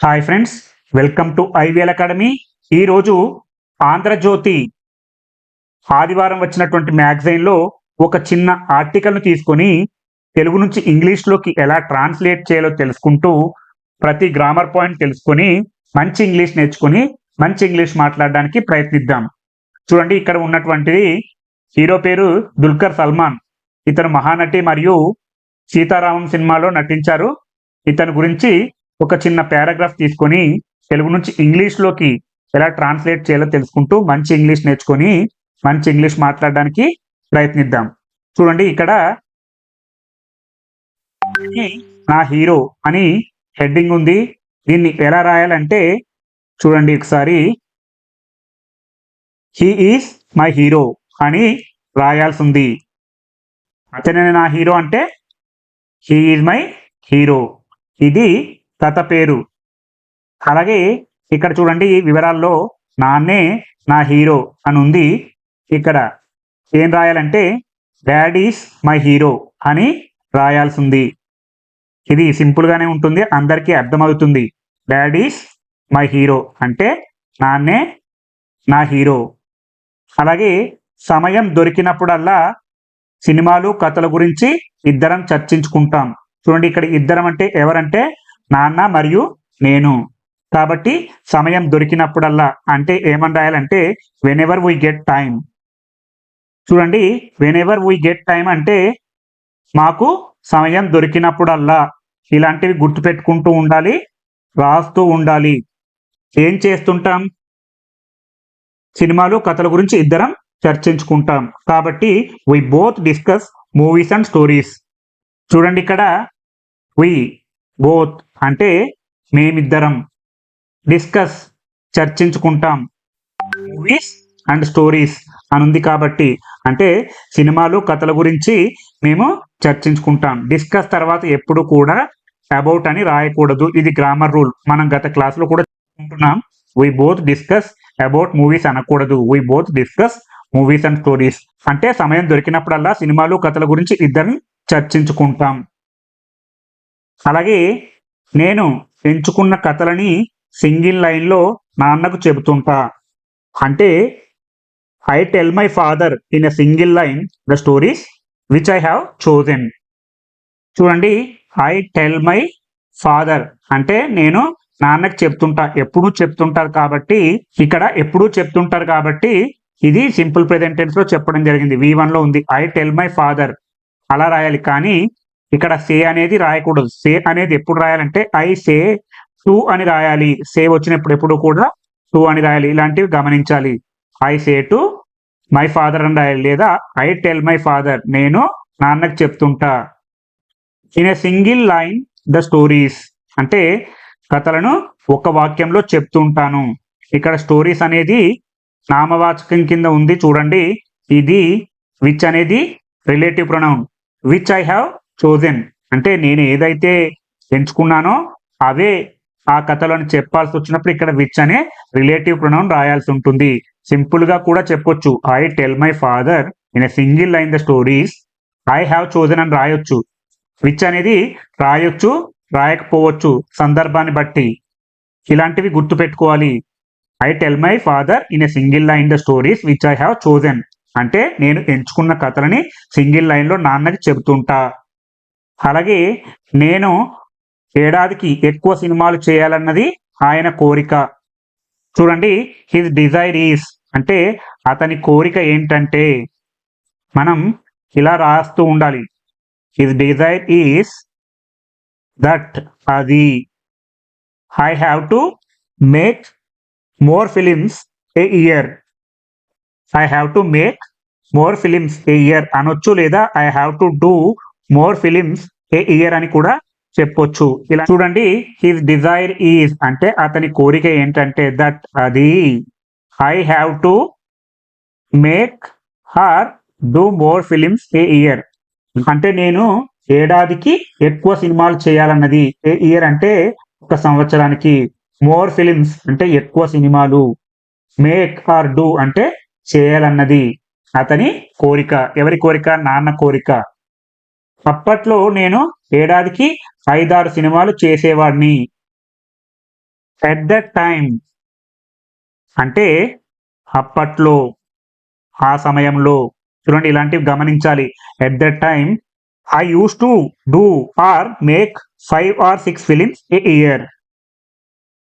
Hi friends welcome to IVL academy ఈరోజు ఆంధ్రజ్యోతి ఆదివారం వచ్చినటువంటి మ్యాగజైన్లో ఒక చిన్న ఆర్టికల్ను తీసుకొని తెలుగు నుంచి ఇంగ్లీష్లోకి ఎలా ట్రాన్స్లేట్ చేయాలో తెలుసుకుంటూ ప్రతి గ్రామర్ పాయింట్ తెలుసుకొని మంచి ఇంగ్లీష్ నేర్చుకొని మంచి ఇంగ్లీష్ మాట్లాడడానికి ప్రయత్నిద్దాం. చూడండి ఇక్కడ ఉన్నటువంటిది. హీరో పేరు దుల్కర్ సల్మాన్. ఇతను మహానటి మరియు సీతారామం సినిమాలో నటించారు. ఇతని గురించి ఒక చిన్న పారాగ్రాఫ్ తీసుకొని తెలుగు నుంచి ఇంగ్లీష్లోకి ఎలా ట్రాన్స్లేట్ చేయాలో తెలుసుకుంటూ మంచి ఇంగ్లీష్ నేర్చుకొని మంచి ఇంగ్లీష్ మాట్లాడడానికి ప్రయత్నిద్దాం. చూడండి ఇక్కడ నా హీరో అని హెడ్డింగ్ ఉంది. దీన్ని ఎలా రాయాలంటే చూడండి ఒకసారి. హీ ఈస్ మై హీరో అని రాయాల్సి ఉంది. అతనే నా హీరో అంటే హీ ఈజ్ మై హీరో ఇది కథ పేరు. అలాగే ఇక్కడ చూడండి వివరాల్లో నాన్నే నా హీరో అని ఉంది ఇక్కడ ఏం రాయాలంటే డాడ్ ఈస్ మై హీరో అని రాయాల్సింది. ఇది సింపుల్గానే ఉంటుంది అందరికీ అర్థమవుతుంది. డాడ్ ఈస్ మై హీరో అంటే నాన్నే నా హీరో. అలాగే సమయం దొరికినప్పుడల్లా సినిమాలు కథల గురించి ఇద్దరం చర్చించుకుంటాం. చూడండి ఇక్కడ ఇద్దరం అంటే ఎవరంటే నాన్న మరియు నేను. కాబట్టి సమయం దొరికినప్పుడల్లా అంటే ఏమని రాయాలంటే whenever we get time చూడండి whenever we get time అంటే మాకు సమయం దొరికినప్పుడల్లా ఇలాంటివి గుర్తుపెట్టుకుంటూ ఉండాలి రాస్తూ ఉండాలి. ఏం చేస్తుంటాం? సినిమాలు కథల గురించి ఇద్దరం చర్చించుకుంటాం. కాబట్టి we both discuss movies and stories చూడండి ఇక్కడ వి బోత్ అంటే మేమిద్దరం డిస్కస్ చర్చించుకుంటాం. మూవీస్ అండ్ స్టోరీస్ అని ఉంది కాబట్టి అంటే సినిమాలు కథల గురించి మేము చర్చించుకుంటాం. డిస్కస్ తర్వాత ఎప్పుడు కూడా అబౌట్ అని రాయకూడదు. ఇది గ్రామర్ రూల్ మనం గత క్లాస్లో కూడా చెప్పుకుంటున్నాం we both discuss about movies అనకూడదు. We both discuss movies and stories అంటే సమయం దొరికినప్పుడల్లా సినిమాలు కథల గురించి ఇద్దరం చర్చించుకుంటాం. అలాగే నేను ఎంచుకున్న కథలని సింగిల్ లైన్లో నాన్నకు చెబుతుంటా. అంటే I tell my father in a single line the stories which I have chosen. చూడండి ఐ టెల్ మై ఫాదర్ అంటే నేను నాన్నకి చెప్తుంటా. ఎప్పుడూ చెప్తుంటారు కాబట్టి ఇక్కడ ఎప్పుడూ చెప్తుంటారు కాబట్టి ఇది సింపుల్ ప్రెజెంటెన్స్లో లో చెప్పడం జరిగింది. వి వన్లో ఉంది. ఐ టెల్ మై ఫాదర్ అలా రాయాలి. కానీ ఇక్కడ సే అనేది రాయకూడదు. సే అనేది ఎప్పుడు రాయాలంటే ఐ సే టు అని రాయాలి. సే వచ్చినప్పుడు ఎప్పుడు కూడా టు అని రాయాలి. ఇలాంటివి గమనించాలి. I say to my father అని రాయాలి. లేదా ఐ టెల్ మై ఫాదర్ నేను నాన్నకు చెప్తుంటా. In a single line the stories. అంటే కథలను ఒక వాక్యంలో చెప్తుంటాను. ఇక్కడ స్టోరీస్ అనేది నామవాచకం కింద ఉంది చూడండి. ఇది విచ్ అనేది relative pronoun which I have chosen అంటే నేను ఏదైతే ఎంచుకున్నానో అవే ఆ కథలను చెప్పాల్సి వచ్చినప్పుడు ఇక్కడ విచ్ అనే రిలేటివ్ ప్రొనౌన్ రాయాల్సి ఉంటుంది. సింపుల్గా కూడా చెప్పొచ్చు. I tell my father in a single line the stories I have chosen అని రాయొచ్చు. విచ్ అనేది రాయొచ్చు రాయకపోవచ్చు సందర్భాన్ని బట్టి. ఇలాంటివి గుర్తు పెట్టుకోవాలి. I tell my father in a single line the stories which I have chosen అంటే నేను ఎంచుకున్న కథలని సింగిల్ లైన్లో నాన్నకి చెబుతుంటా. అలాగే నేను ఏడాదికి ఎక్కువ సినిమాలు చేయాలన్నది ఆయన కోరిక. చూడండి హిజ్ డిజైర్ ఈస్ అంటే అతని కోరిక ఏంటంటే మనం ఇలా రాస్తూ ఉండాలి. హిజ్ డిజైర్ ఈస్ దట్ అది. I have to make more films a year I have to make more films a year అనొచ్చు లేదా I have to do more films a year అని కూడా చెప్పొచ్చు. ఇలా చూడండి హిస్ డిజైర్ ఈజ్ అంటే అతని కోరిక ఏంటంటే దట్ అది I have to make her do more films a year అంటే నేను ఏడాదికి ఎక్కువ సినిమాలు చేయాలన్నది ఏ ఇయర్ అంటే ఒక సంవత్సరానికి మోర్ ఫిలిమ్స్ అంటే ఎక్కువ సినిమాలు మేక్ ఆర్ డూ అంటే చేయాలన్నది అతని కోరిక. ఎవరి కోరిక? నాన్న కోరిక. అప్పట్లో నేను ఏడాదికి ఐదారు సినిమాలు చేసేవాడిని. ఎట్ దట్ టైం అంటే అప్పట్లో ఆ సమయంలో చూడండి ఇలాంటివి గమనించాలి. At that time I used to do or make five or six films a year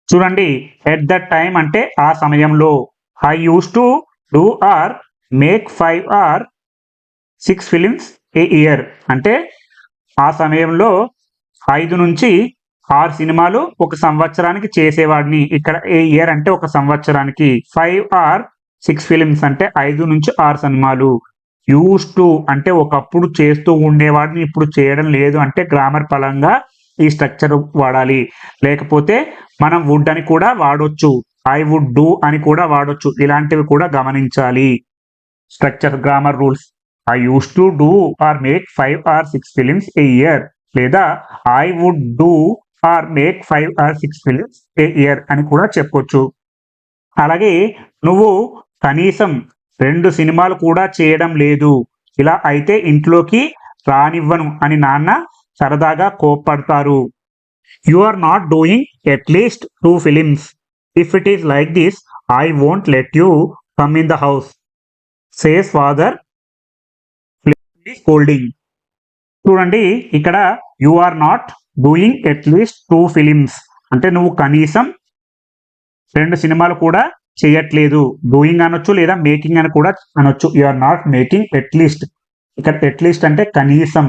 చూడండి ఎట్ దట్ టైం అంటే ఆ సమయంలో I used to do or make five or six films a year? అంటే ఆ సమయంలో ఐదు నుంచి ఆరు సినిమాలు ఒక సంవత్సరానికి చేసేవాడిని. ఇక్కడ ఏ ఇయర్ అంటే ఒక సంవత్సరానికి. ఫైవ్ ఆర్ సిక్స్ ఫిలిమ్స్ అంటే ఐదు నుంచి ఆరు సినిమాలు. యూస్ టు అంటే ఒకప్పుడు చేస్తూ ఉండేవాడిని ఇప్పుడు చేయడం లేదు అంటే గ్రామర్ పరంగా ఈ స్ట్రక్చర్ వాడాలి. లేకపోతే మనం వుడ్ అని కూడా వాడొచ్చు. ఐ వుడ్ డూ అని కూడా వాడొచ్చు. ఇలాంటివి కూడా గమనించాలి. Structure grammar rules. I used to do or make five or six films a year లేదా I would do or make five or six films a year అని కూడా చెప్పొచ్చు. అలాగే నువ్వు కనీసం రెండు సినిమాలు కూడా చేయడం లేదు. ఇలా అయితే ఇంట్లోకి రానివ్వను అని నాన్న సరదాగా కోప్పడతారు. You are not doing at least two films if it is like this I won't let you come in the house says father scolding చూడండి ఇక్కడ you are not doing at least two films అంటే నువ్వు కనీసం రెండు సినిమాలు కూడా చేయట్లేదు. Doing అనొచ్చు లేదా మేకింగ్ అని కూడా అనొచ్చు. You are not making at least ఇక్కడ అట్లీస్ట్ అంటే కనీసం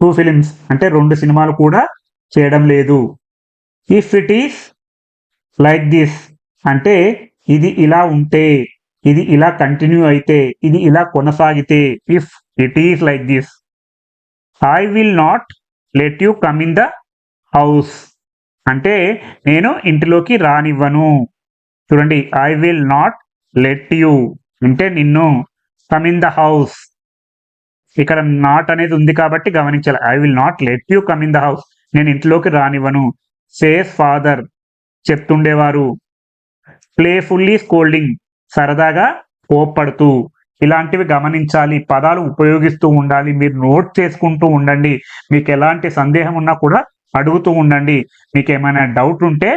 టూ ఫిలిమ్స్ అంటే రెండు సినిమాలు కూడా చేయడం లేదు. If it is like this అంటే ఇది ఇలా ఉంటే ఇది ఇలా కంటిన్యూ అయితే ఇది ఇలా కొనసాగితే if it is like this I will not let you come in the house అంటే నేను ఇంటిలోకి రానివ్వను. చూడండి I will not let you అంటే నిన్ను కమ్ ఇన్ ద హౌస్ ఇక్కడ నాట్ అనేది ఉంది కాబట్టి గమనించాలి. I will not let you come in the house నేను ఇంట్లోకి రానివ్వను. సేస్ ఫాదర్ చెప్తుండేవారు. ప్లేఫుల్లీ స్కోల్డింగ్ సరదాగా కోప్పడుతూ. ఇలాంటివి గమనించాలి పదాలు ఉపయోగిస్తూ ఉండాలి మీరు నోట్ చేసుకుంటూ ఉండండి. మీకు ఎలాంటి సందేహం ఉన్నా కూడా అడుగుతూ ఉండండి. మీకు ఏమైనా డౌట్ ఉంటే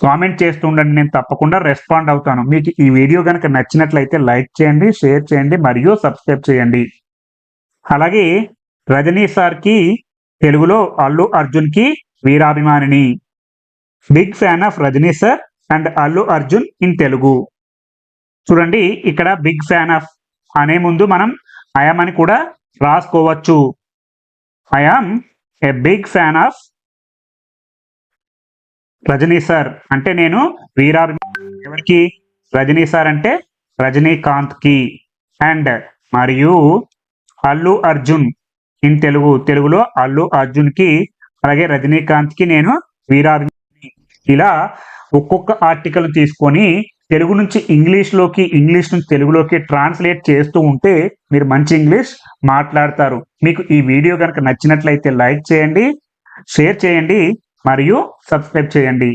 కామెంట్ చేస్తూ ఉండండి. నేను తప్పకుండా రెస్పాండ్ అవుతాను. మీకు ఈ వీడియో కనుక నచ్చినట్లయితే లైక్ చేయండి షేర్ చేయండి మరియు సబ్స్క్రైబ్ చేయండి. అలాగే రజనీ సార్కి తెలుగులో అల్లు అర్జున్కి వీరాభిమానిని. Big fan of Rajini sir and Allu Arjun in Telugu చూడండి ఇక్కడ బిగ్ ఫ్యాన్ ఆఫ్ అనే ముందు మనం ఐఎమ్ అని కూడా రాసుకోవచ్చు. I'm a big fan of Rajini sir అంటే నేను వీరాభిమాని ఎవరికి? రజనీ సార్ అంటే రజనీకాంత్కి. అండ్ మరియు అల్లు అర్జున్ ఇన్ తెలుగు తెలుగులో అల్లు అర్జున్కి అలాగే రజనీకాంత్కి నేను వీరాభిమాని ఇలా ఒక్కొక్క ఆర్టికల్ తీసుకొని తెలుగు నుంచి ఇంగ్లీష్లోకి ఇంగ్లీష్ నుంచి తెలుగులోకి ట్రాన్స్లేట్ చేస్తూ ఉంటే మీరు మంచి ఇంగ్లీష్ మాట్లాడతారు. మీకు ఈ వీడియో కనుక నచ్చినట్లయితే లైక్ చేయండి షేర్ చేయండి మరియు సబ్స్క్రైబ్ చేయండి.